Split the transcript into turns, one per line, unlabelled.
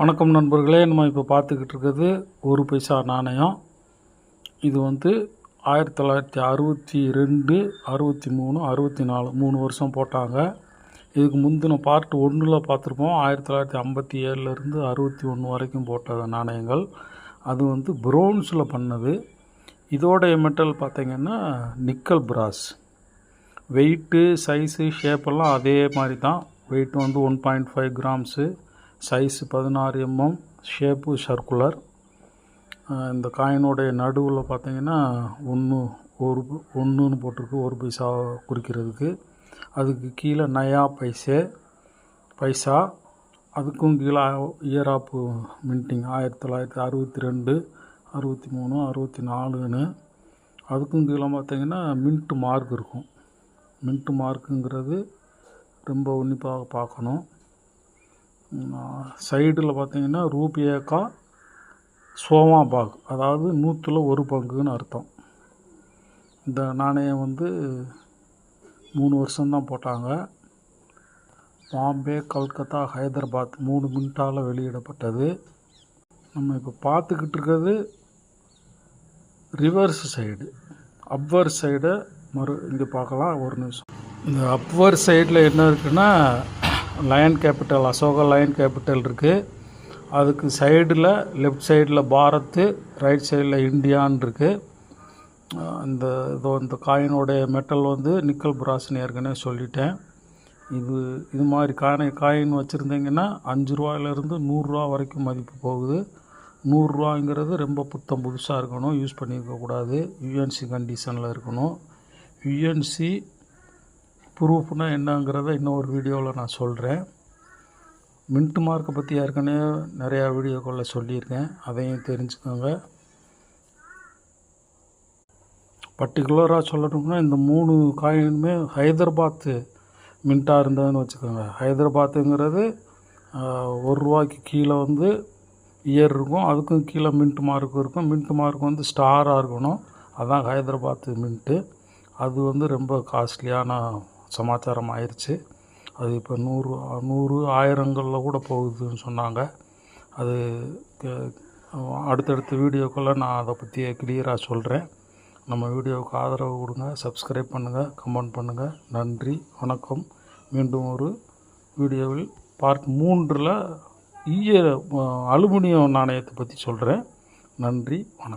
வணக்கம் நண்பர்களே நம்ம இப்போ பார்த்துக்கிட்டு இருக்கிறது ஒரு பைசா நாணயம். இது வந்து ஆயிரத்தி தொள்ளாயிரத்தி அறுபத்தி ரெண்டு அறுபத்தி மூணு அறுபத்தி நாலு மூணு வருஷம் போட்டாங்க. இதுக்கு முந்தின பார்ட் ஒன்றில் பார்த்துருப்போம். ஆயிரத்தி தொள்ளாயிரத்தி ஐம்பத்தி ஏழுலேருந்து அறுபத்தி ஒன்று வரைக்கும் போட்ட நாணயங்கள். அது வந்து ப்ரோன்ஸில் பண்ணது. இதோடைய மெட்டல் பார்த்திங்கன்னா நிக்கல் பிராஸ் வெயிட்டு சைஸு ஷேப்பெல்லாம் அதே மாதிரி தான். வெயிட் வந்து one point five grams size பதினாறு எம்எம் ஷேப்பு சர்க்குலர் இந்த காயினுடைய நடுவில் பார்த்தீங்கன்னா ஒன்று ஒரு ஒன்றுன்னு போட்டிருக்கு ஒரு பைசா குறிக்கிறதுக்கு. அதுக்கு கீழே நயா பைசே பைசா. அதுக்கும் கீழே இயர் ஆஃப் மின்ட்டிங் ஆயிரத்தி தொள்ளாயிரத்தி அறுபத்தி ரெண்டு அறுபத்தி மூணு அறுபத்தி நாலுன்னு. அதுக்கும் கீழே பார்த்தீங்கன்னா மின்ட்டு மார்க் இருக்கும். மின்ட்டு மார்க்குங்கிறது ரொம்ப உன்னிப்பாக பார்க்கணும். சைடில் பார்த்தீங்கன்னா ரூபியேக்கா சோமா பாக் அதாவது நூற்றில் ஒரு பங்குன்னு அர்த்தம். இந்த நாணயம் வந்து மூணு வருஷம்தான் போட்டாங்க. பாம்பே கல்கத்தா ஹைதராபாத் மூணு மின்ட்டால் வெளியிடப்பட்டது. நம்ம இப்போ பார்த்துக்கிட்டு இருக்கிறது ரிவர்ஸ் சைடு. அப்வர் சைடை மறு இங்கே பார்க்கலாம் ஒரு நிமிஷம். இந்த அப்வர் சைடில் என்ன இருக்குன்னா lion capital Ashoka lion capital இருக்குது அதுக்கு சைடில் லெஃப்ட் சைடில் பாரத்து ரைட் சைடில் இந்தியான் இருக்குது இந்த இதோ இந்த காயினோடைய மெட்டல் வந்து நிக்கல் பிராஸ்னு ஏற்கனவே சொல்லிட்டேன். இது இது மாதிரி காயினை காயின் வச்சுருந்தீங்கன்னா அஞ்சு ரூபாயிலேருந்து நூறுரூவா வரைக்கும் மதிப்பு போகுது. நூறுரூவாங்கிறது ரொம்ப புத்தம் புதுசாக இருக்கணும் யூஸ் பண்ணியிருக்கக்கூடாது யூஎன்சி கண்டிஷனில் இருக்கணும். யூஎன்சி ப்ரூஃப்னால் என்னங்கிறத இன்னொரு வீடியோவில் நான் சொல்கிறேன் மின்ட் மார்க்கை பற்றி ஏற்கனவே நிறையா வீடியோக்களில் சொல்லியிருக்கேன். அதையும் தெரிஞ்சுக்கோங்க. பர்டிகுலராக சொல்லணும்னா இந்த மூணு காயினுமே ஹைதராபாத்து மின்ட்டாக இருந்ததுன்னு வச்சுக்கோங்க. ஹைதராபாத்துங்கிறது ஒரு ரூபாய்க்கு கீழே வந்து இயர் இருக்கும். அதுக்கும் கீழே மின்ட் மார்க் இருக்கும். மின்ட் மார்க் வந்து ஸ்டாராக இருக்கணும். அதுதான் ஹைதராபாத்து மின்ட்டு அது வந்து ரொம்ப காஸ்ட்லியான சமாச்சாரம் ஆயிடுச்சு அது இப்போ நூறு நூறு ஆயிரங்களில் கூட போகுதுன்னு சொன்னாங்க. அது அடுத்தடுத்த வீடியோக்குள்ளே நான் அதை பற்றி கிளியராக சொல்கிறேன் நம்ம வீடியோவுக்கு ஆதரவு கொடுங்க சப்ஸ்கிரைப் பண்ணுங்கள் கமெண்ட் பண்ணுங்கள் நன்றி வணக்கம். மீண்டும் ஒரு வீடியோவில் பார்ட் மூன்றில் ஈய அலுமினியம் நாணயத்தை பற்றி சொல்கிறேன் நன்றி வணக்கம்.